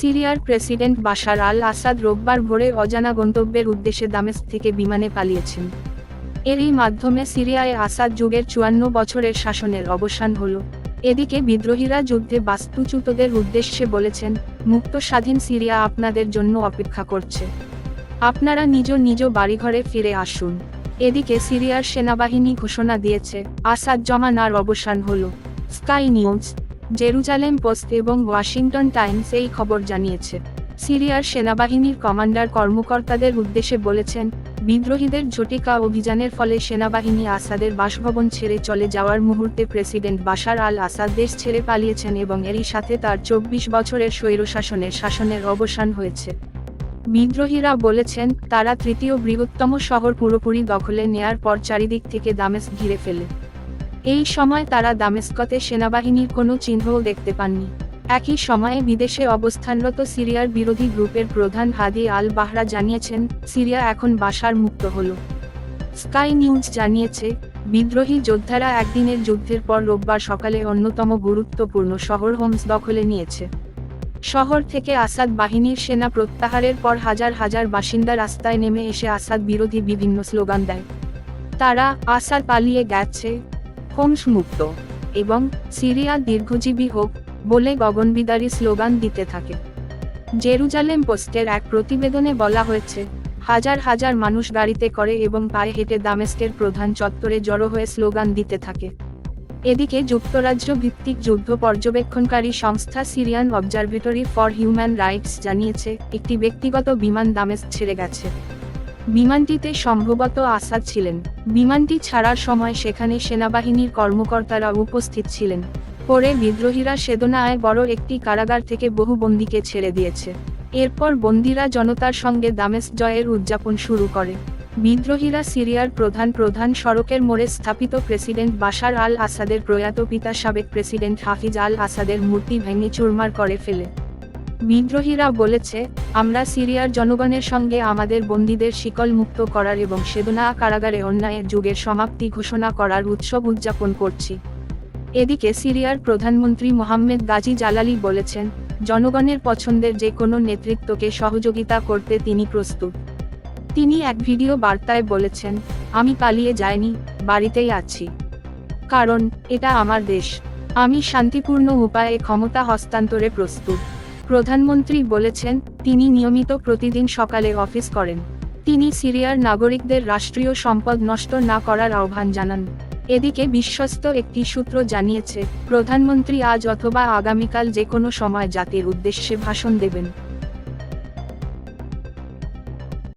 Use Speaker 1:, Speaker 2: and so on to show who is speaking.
Speaker 1: সিরিয়ার president Bashar আল আসাদ রোববার ভোরে অজানা গন্তব্যের উদ্দেশ্যে দামেস্ক থেকে বিমানে পালিয়েছেন। এরই মাধ্যমে সিরিয়ায় আসাদ যুগের চুয়ান্ন বছরের শাসনের অবসান হল। এদিকে বিদ্রোহীরা যুদ্ধে বাস্তুচ্যুতদের উদ্দেশ্যে বলেছেন, মুক্ত স্বাধীন সিরিয়া আপনাদের জন্য অপেক্ষা করছে। আপনারা নিজ নিজ বাড়িঘরে ফিরে আসুন। এদিকে সিরিয়ার সেনাবাহিনী ঘোষণা দিয়েছে, আসাদ জমানার অবসান হল। স্কাই নিউজ জেরুজালেম পোস্ট এবং ওয়াশিংটন টাইমস এই খবর জানিয়েছে। সিরিয়ার সেনাবাহিনীর কমান্ডার কর্মকর্তাদের উদ্দেশ্যে বলেছেন, বিদ্রোহীদের ঝটিকা অভিযানের ফলে সেনাবাহিনী আসাদের বাসভবন ছেড়ে চলে যাওয়ার মুহূর্তে প্রেসিডেন্ট বাশার আল আসাদ দেশ ছেড়ে পালিয়েছেন এবং এরই সাথে তার চব্বিশ বছরের স্বৈরশাসনের শাসনের অবসান হয়েছে। বিদ্রোহীরা বলেছেন, তারা তৃতীয় বৃহত্তম শহর পুরোপুরি দখলে নেয়ার পর চারিদিক থেকে দামেস ঘিরে ফেলে। এই সময় তারা দামেস্কতে সেনাবাহিনীর কোনো চিহ্নও দেখতে পাননি। একই সময়ে বিদেশে অবস্থানরত সিরিয়ার বিরোধী গ্রুপের প্রধান হাদি আল বাহরা জানিয়েছেন, সিরিয়া এখন বাসার মুক্ত হল। স্কাই নিউজ জানিয়েছে, বিদ্রোহী যোদ্ধারা একদিনের যুদ্ধের পর রোববার সকালে অন্যতম গুরুত্বপূর্ণ শহর হোমস দখলে নিয়েছে। শহর থেকে আসাদ বাহিনীর সেনা প্রত্যাহারের পর হাজার হাজার বাসিন্দা রাস্তায় নেমে এসে আসাদ বিরোধী বিভিন্ন স্লোগান দেয়। তারা আসাদ পালিয়ে গেছে হোমস মুক্ত এবং সিরিয়া দীর্ঘজীবী হোক বলে গগনবিদারী স্লোগান দিতে থাকে। জেরুজালেম পোস্টের এক প্রতিবেদনে বলা হয়েছে, হাজার হাজার মানুষ গাড়িতে করে এবং পায়ে হেঁটে দামেস্কের প্রধান চত্বরে জড়ো হয়ে স্লোগান দিতে থাকে। এদিকে যুক্তরাজ্য ভিত্তিক যুদ্ধ পর্যবেক্ষণকারী সংস্থা Syrian Observatory for Human Rights জানিয়েছে, একটি ব্যক্তিগত বিমান দামেস্ক ছেড়ে গেছে। বিমানটিতে সম্ভবত আসাদ ছিলেন। বিমানটি ছাড়ার সময় সেখানে সেনাবাহিনীর কর্মকর্তারা উপস্থিত ছিলেন। পরে বিদ্রোহীরা সেদনায় বড় একটি কারাগার থেকে বহু বন্দীকে ছেড়ে দিয়েছে। এরপর বন্দীরা জনতার সঙ্গে দামেস জয়ের উদযাপন শুরু করে। বিদ্রোহীরা সিরিয়ার প্রধান প্রধান সড়কের মোড়ে স্থাপিত প্রেসিডেন্ট বাশার আল আসাদের প্রয়াত পিতা সাবেক প্রেসিডেন্ট হাফিজ আল আসাদের মূর্তি ভেঙে চুরমার করে ফেলে। বিদ্রোহীরা বলেছে, আমরা সিরিয়ার জনগণের সঙ্গে আমাদের বন্দীদের শিকল মুক্ত করার এবং সেদনা কারাগারে অন্যায়ের যুগের সমাপ্তি ঘোষণা করার উৎসব উদযাপন করছি। এদিকে সিরিয়ার প্রধানমন্ত্রী মোহাম্মেদ গাজী জালালি বলেছেন, জনগণের পছন্দের যে কোনো নেতৃত্বকে সহযোগিতা করতে তিনি প্রস্তুত। তিনি এক ভিডিও বার্তায় বলেছেন, আমি পালিয়ে যাইনি, বাড়িতেই আছি। কারণ, এটা আমার দেশ। আমি শান্তিপূর্ণ উপায়ে ক্ষমতা হস্তান্তরে প্রস্তুত। প্রধানমন্ত্রী বলেছেন, তিনি নিয়মিত প্রতিদিন সকালে অফিস করেন। তিনি সিরিয়ার নাগরিকদের রাষ্ট্রীয় সম্পদ নষ্ট না করার আহ্বান জানান। এদিকে বিশ্বস্ত একটি সূত্র জানিয়েছে, প্রধানমন্ত্রী আজ অথবা আগামীকাল যে কোনো সময় জাতির উদ্দেশ্যে ভাষণ দেবেন।